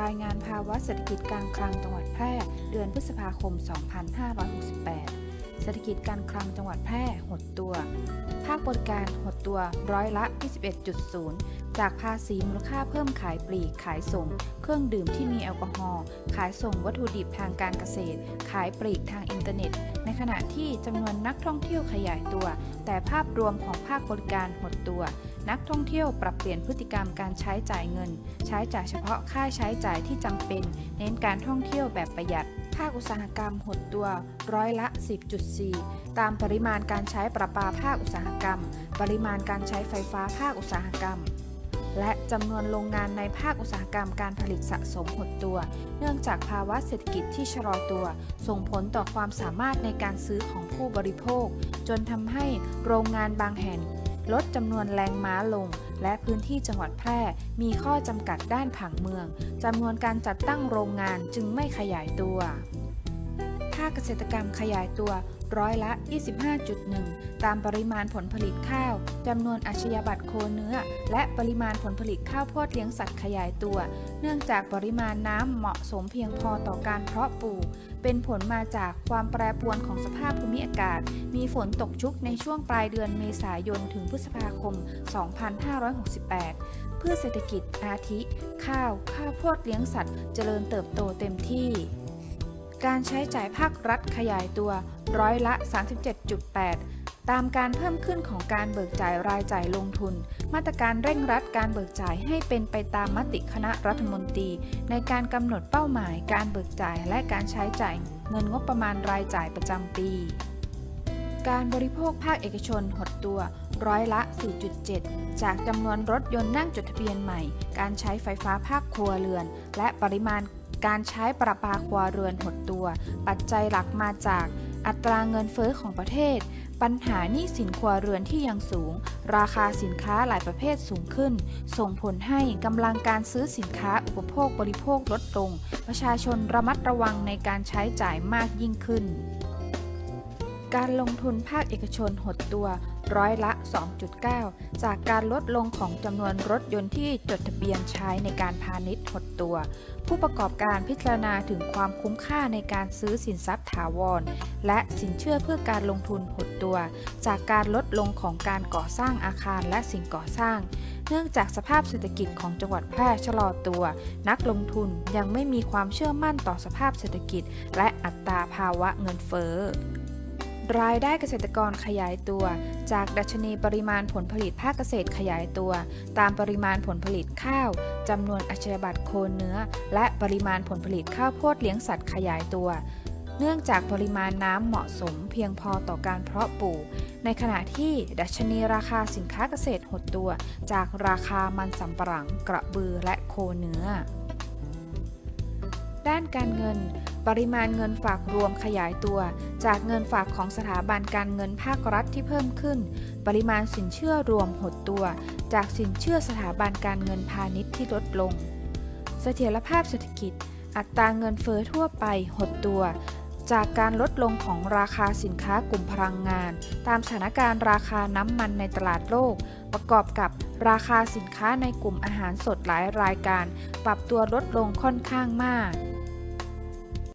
รายงานภาวะเศรษฐกิจการคลังจังหวัดแพร่ เดือนพฤษภาคม 2568 เศรษฐกิจการคลังจังหวัดแพร่หดตัว ภาคบริการหดตัวร้อยละ 21.0 จากภาษีมูลค่าเพิ่มขายปลีก ขายส่ง เครื่องดื่มที่มีแอลกอฮอล์ ขายส่งวัตถุดิบทางการเกษตร ขายปลีกทางอินเทอร์เน็ต ในขณะที่จำนวนนักท่องเที่ยวขยายตัว แต่ภาพรวมของภาคบริการหดตัว นักท่องเที่ยวปรับเปลี่ยนพฤติกรรมการใช้จ่ายเงิน ใช้จ่ายเฉพาะค่าใช้จ่ายที่จำเป็น เน้นการท่องเที่ยวแบบประหยัด ภาคอุตสาหกรรมหดตัวร้อยละ 10.4 ตามปริมาณการใช้ประปาภาคอุตสาหกรรม ปริมาณการใช้ไฟฟ้าภาคอุตสาหกรรม และจำนวนโรงงานในภาคอุตสาหกรรมการผลิตสะสมหดตัว เนื่องจากภาวะเศรษฐกิจที่ชะลอตัว ส่งผลต่อความสามารถในการซื้อของผู้บริโภค จนทำให้โรงงานบางแห่ง ลดจำนวนแรงม้าลง และพื้นที่จังหวัดแพร่ มีข้อจำกัดด้านผังเมืองจำนวนการจัดตั้งโรงงานจึงไม่ขยายตัว ภาคเกษตรกรรมขยายตัว ร้อยละ 25.1 ตามปริมาณผลผลิตข้าวจำนวนอาชญาบัตรโคเนื้อ และปริมาณผลผลิตข้าวโพดเลี้ยงสัตว์ขยายตัว เนื่องจากปริมาณน้ำเหมาะสมเพียงพอต่อการเพาะปลูก เป็นผลมาจากความแปรปรวนของสภาพภูมิอากาศ มีฝนตกชุกในช่วงปลายเดือนเมษายนถึงพฤษภาคม 2568 เพื่อเศรษฐกิจอาทิ ข้าว ข้าวโพดเลี้ยงสัตว์ เจริญเติบโตเต็มที่ การใช้จ่ายภาครัฐขยายตัวร้อยละ 37.8 ตามการเพิ่มขึ้นของการเบิกจ่ายรายจ่ายลงทุน มาตรการเร่งรัดการเบิกจ่ายให้เป็นไปตามมติคณะรัฐมนตรี ในการกำหนดเป้าหมายการเบิกจ่ายและการใช้จ่ายเงินงบประมาณรายจ่ายประจำปี การบริโภคภาคเอกชนหดตัวร้อยละ 4.7 จากจำนวนรถยนต์นั่งจดทะเบียนใหม่ การใช้ไฟฟ้าภาคครัวเรือน และปริมาณการใช้ประปาครัวเรือนหดตัว ปัจจัยหลักมาจากอัตราเงินเฟอ้อของประเทศ ปัญหาหนี้สินครัวเรือนที่ยังสูง ราคาสินค้าหลายประเภทสูงขึ้น ส่งผลให้กำลังการซื้อสินค้าอุปโภคบริโภคลดลง ประชาชนระมัดระวังในการใช้จ่ายมากยิ่งขึ้น การลงทุนภาคเอกชนหดตัวร้อยละ 2.9 จากการลดลงของจำนวนรถยนต์ที่จดทะเบียนใช้ในการพาณิชย์หดตัว ผู้ประกอบการพิจารณาถึงความคุ้มค่าในการซื้อสินทรัพย์ถาวร และสินเชื่อเพื่อการลงทุนหดตัว จากการลดลงของการก่อสร้างอาคารและสิ่งก่อสร้าง เนื่องจากสภาพเศรษฐกิจของจังหวัดแพร่ชะลอตัว นักลงทุนยังไม่มีความเชื่อมั่นต่อสภาพเศรษฐกิจ และอัตราภาวะเงินเฟ้อ รายได้เกษตรกรขยายตัว จากดัชนีปริมาณผลผลิตภาคเกษตรขยายตัว ตามปริมาณผลผลิตข้าวจำนวนอัชญาบัตรโคนเนื้อ และปริมาณผลผลิตข้าวโพดเลี้ยงสัตว์ขยายตัว เนื่องจากปริมาณน้ำเหมาะสมเพียงพอต่อการเพาะปลูก ในขณะที่ดัชนีราคาสินค้าเกษตรหดตัว จากราคามันสำปะหลัง กระบือและโคเนื้อ ด้านการเงิน ปริมาณเงินฝากรวมขยายตัว จากเงินฝากของสถาบันการเงินภาครัฐที่เพิ่มขึ้น ปริมาณสินเชื่อรวมหดตัว จากสินเชื่อสถาบันการเงินพาณิชย์ที่ลดลง เสถียรภาพเศรษฐกิจ อัตราเงินเฟอ้อทั่วไปหดตัว จากการลดลงของราคาสินค้ากลุ่มพลังงาน ตามสถานการณ์ราคาน้ำมันในตลาดโลก ประกอบกับราคาสินค้าในกลุ่มอาหารสดหลายรายการ ปรับตัวลดลงค่อนข้างมาก